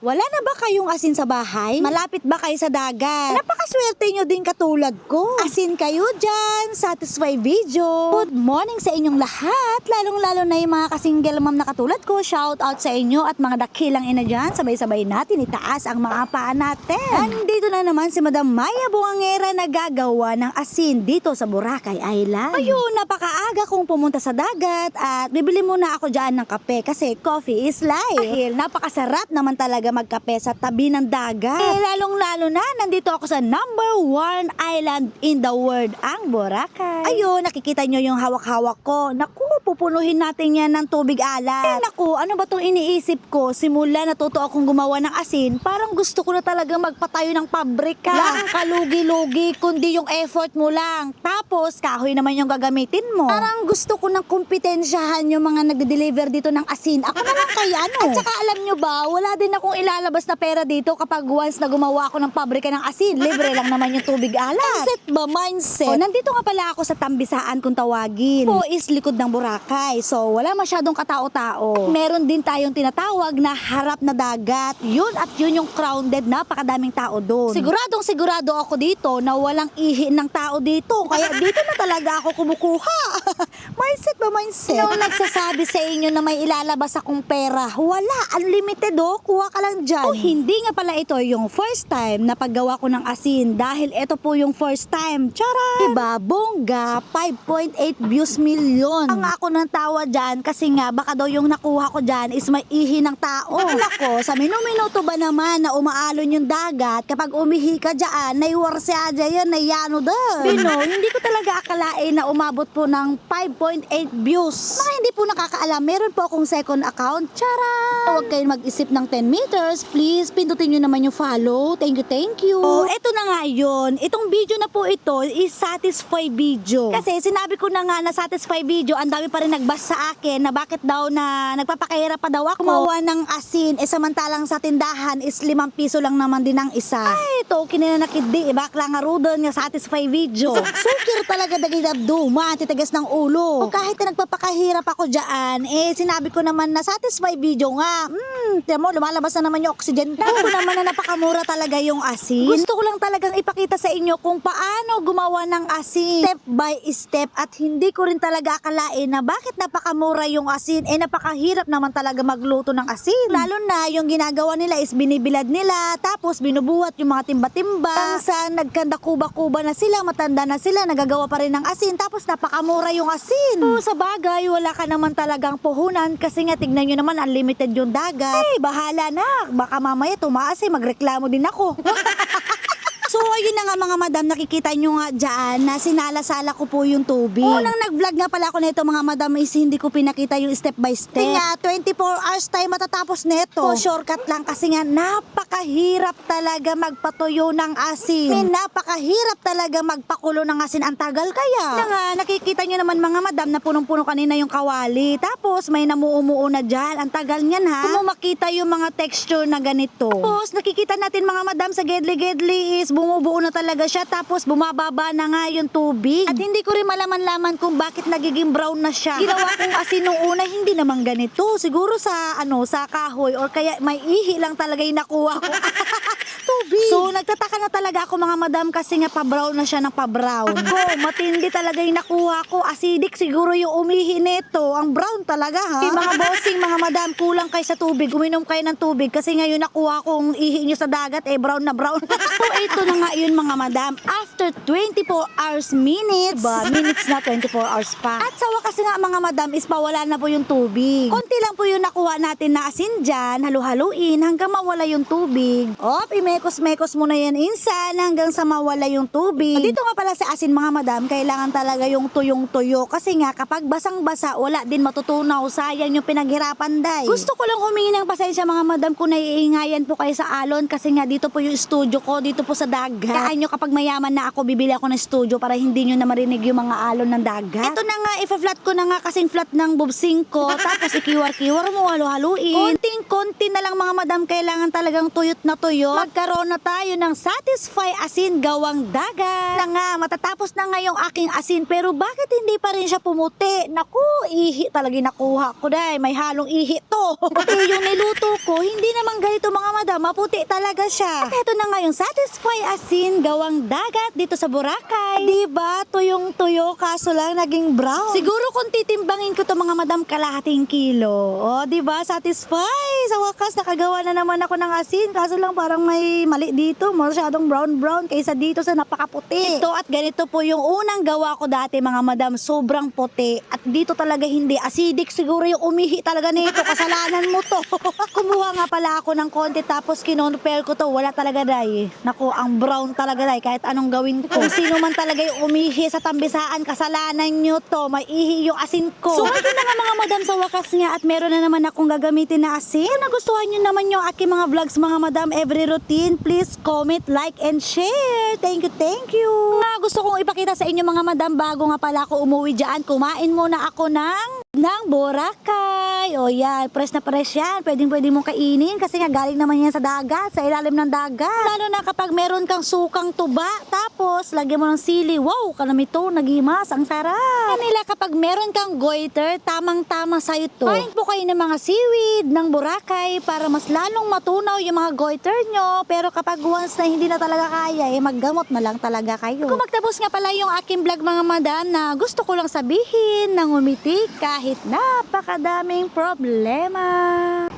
Wala na ba kayong asin sa bahay? Malapit ba kayo sa dagat? Napakaswerte nyo din katulad ko. Asin kayo dyan, satisfy video. Good morning sa inyong lahat, lalong-lalo na yung mga kasingle ma'am na katulad ko. Shout out sa inyo at mga dakilang ina dyan. Sabay-sabay natin itaas ang mga paa natin. Andito na naman si Madam Maya Buangera na gagawa ng asin dito sa Boracay Island. Ayun, napakaaga kong pumunta sa dagat at bibili muna ako dyan ng kape kasi coffee is life. Dahil napakasarap naman talaga magkape sa tabi ng dagat. Eh, lalong-lalo na, nandito ako sa number one island in the world, ang Boracay. Ayun, nakikita nyo yung hawak-hawak ko. Naku, pupunuhin natin yan ng tubig alat. Eh, naku, ano ba tong iniisip ko? Simula natuto akong gumawa ng asin, parang gusto ko na talaga magpatayo ng pabrika. Lang kalugi-lugi, kundi yung effort mo lang. Tapos, kahoy naman yung gagamitin mo. Parang gusto ko ng kompetensyahan yung mga nagde-deliver dito ng asin. Ako na lang kaya ano. At saka alam nyo ba, wala din akong ilalabas na pera dito kapag once na gumawa ako ng pabrika ng asin. Libre lang naman yung tubig alat. Mindset ba? Mindset. O, nandito nga pala ako sa Tambisaan kung tawagin. Po is likod ng Boracay. So, wala masyadong katao-tao. Meron din tayong tinatawag na harap na dagat. Yun at yun yung crowded, napakadaming tao doon. Siguradong sigurado ako dito na walang ihi ng tao dito. Kaya dito na talaga ako kumukuha. mindset ba mindset? Sino nagsasabi sa inyo na may ilalabas akong pera? Wala, unlimited oh. Kuha ka lang dyan. Oh, hindi nga pala ito yung first time na paggawa ko ng asin dahil ito po yung first time. Charan! Diba? Bongga, 5.8 views million. Ang ako ng tawa dyan kasi nga baka daw yung nakuha ko dyan is may ihi ng tao. Nako, sa minuminuto ba naman na umaalon yung dagat kapag umihi ka dyan, naiwarsya dyan yan, nayano doon. Bino, hindi ko talaga akalain na umabot po ng 5.8 views. Mga hindi po nakakaalam, meron po akong second account. Chara! Huwag kayong mag-isip ng 10 meters. Please, pindutin nyo naman yung follow. Thank you, thank you. Oh, eto na nga yun. Itong video na po ito is satisfy video. Kasi sinabi ko na nga na satisfy video, ang dami pa rin nagbas sa akin na bakit daw na nagpapakahirap pa daw ako kumawa ng asin. Eh samantalang sa tindahan is 5 piso lang naman din ang isa. Ay, ito, kinanakidi. Bakla nga rudon nga satisfy video. Sukir talaga dagig abduma, titigas ng ulo. O kahit na nagpapakahirap ako dyan, eh sinabi ko naman na satisfy video nga. Hmm, tiyan mo, lumalabas na naman yung oxygen ko. Ako naman na napakamura talaga yung asin. Gusto ko lang talagang ipakita sa inyo kung paano gumawa ng asin. Step by step at hindi ko rin talaga akalain na bakit napakamura yung asin. Eh napakahirap naman talaga magluto ng asin. Lalo na yung ginagawa nila is binibilad nila tapos binubuhat yung mga timba-timba. Pangsa nagkanda kuba-kuba na sila, matanda na sila, nagagawa pa rin ng asin tapos napakamura yung asin. Oo, sa bagay, wala ka naman talagang puhunan kasi nga tignan nyo naman unlimited yung dagat. Eh, bahala na. Baka mamaya tumaas eh, magreklamo din ako. So, ayun na nga mga madam, nakikita nyo nga dyan na sinala-sala ko po yung tubig. Unang nag-vlog nga pala ako nito mga madam is hindi ko pinakita yung step by step. Kaya 24 hours tayo matatapos nito. So, shortcut lang kasi nga napakahirap talaga magpatuyo ng asin. Eh, napakahirap talaga magpakulo ng asin. Ang tagal kaya. Na nga, nakikita nyo naman mga madam na punong-puno kanina yung kawali. Tapos may namuumuo na dyan. Ang tagal niyan ha. Kung makita yung mga texture na ganito. Tapos nakikita natin mga madam sa gedli-gedli is bumubuo na talaga siya tapos bumababa na nga yung tubig. At hindi ko rin malaman-laman kung bakit nagiging brown na siya. Ginawa kong asin nung una, hindi naman ganito. Siguro sa ano, sa kahoy or kaya may ihi lang talaga yung nakuha ko. tubig. So, nagtataka na talaga ako mga madam kasi nga pa-brown na siya ng pa-brown. Ako, matindi talaga yung nakuha ko. Acidic siguro yung umihi nito. Ang brown talaga ha. Yung mga bossing, mga madam, kulang kayo sa tubig. Uminom kayo ng tubig kasi nga yung nakuha kong ihi nyo sa dagat, eh brown na brown. so, ito na nga yun mga madam. After 24 hours minutes, ba, minutes na 24 hours pa. At sa wakas nga mga madam is pawala na po yung tubig. Konti lang po yung nakuha natin na asin dyan, halu-haluin hanggang mawala yung tubig. Op, imekos-mekos mo na yan insan hanggang sa mawala yung tubig. At dito nga pala sa asin mga madam, kailangan talaga yung tuyong-tuyo kasi nga kapag basang-basa, wala din matutunaw. Sayang yung pinaghirapan day. Gusto ko lang humingi ng pasensya mga madam kung naiingayan po kayo sa alon kasi nga dito po yung studio ko, dito po sa dagat. Kaya nyo kapag mayaman na ako, bibili ako ng studio para hindi nyo na marinig yung mga alon ng dagat. Ito na nga, ifa-flat ko na nga kasing flat ng bubsing ko. Tapos ikiwar-kiwar mo, halo-haluin. Konting-konti na lang mga madam, kailangan talagang tuyot na tuyo. Magkaroon Nagkaroon na tayo ng satisfy asin gawang dagat. Na nga, matatapos na ngayong aking asin pero bakit hindi pa rin siya pumuti? Naku, ihi talaga nakuha ko dahil may halong ihi to. Pati yung niluto ko, hindi naman ganito mga madam, maputi talaga siya. At eto na ngayong satisfy asin gawang dagat dito sa Boracay. Diba, tuyong tuyo kaso lang naging brown. Siguro kung titimbangin ko to mga madam kalahating kilo. O, diba, satisfy. Sa wakas, nakagawa na naman ako ng asin. Kaso lang parang may mali dito. Masyadong brown-brown kaysa dito sa napakaputi. Ito at ganito po yung unang gawa ko dati mga madam. Sobrang puti. At dito talaga hindi. Acidic siguro yung umihi talaga nito. Kasalanan mo to. Kumuha nga pala ako ng konti tapos kinonpel ko to. Wala talaga day. Naku, ang brown talaga day. Kahit anong gawin ko. Kung sino man talaga yung umihi sa tambisaan, kasalanan nyo to. May ihi yung asin ko. So, ito na nga mga madam sa wakas nga at meron na naman akong gagamitin na asin. Nagustuhan nyo naman yung aking mga vlogs mga madam every routine, please comment, like, and share. Thank you, thank you. Nga gusto kong ipakita sa inyo mga madam bago nga pala ako umuwi dyan, kumain muna ako ng ng Boracay. O yan, press na press yan. Pwedeng pwede mong kainin kasi nga galing naman yan sa dagat, sa ilalim ng dagat. Lalo na kapag meron kang sukang tuba, tapos lagyan mo ng sili. Wow, kalamito, nagimas, ang sarap. Kanila kapag meron kang goiter, tamang-tama sa'yo to. Kain po kayo ng mga seaweed, ng Boracay para mas lalong matunaw yung mga goiter nyo. Pero kapag once na hindi na talaga kaya, eh maggamot na lang talaga kayo. Kung magtapos nga pala yung aking vlog mga madam na gusto ko lang sabihin nang umiti kahit napakadaming problema.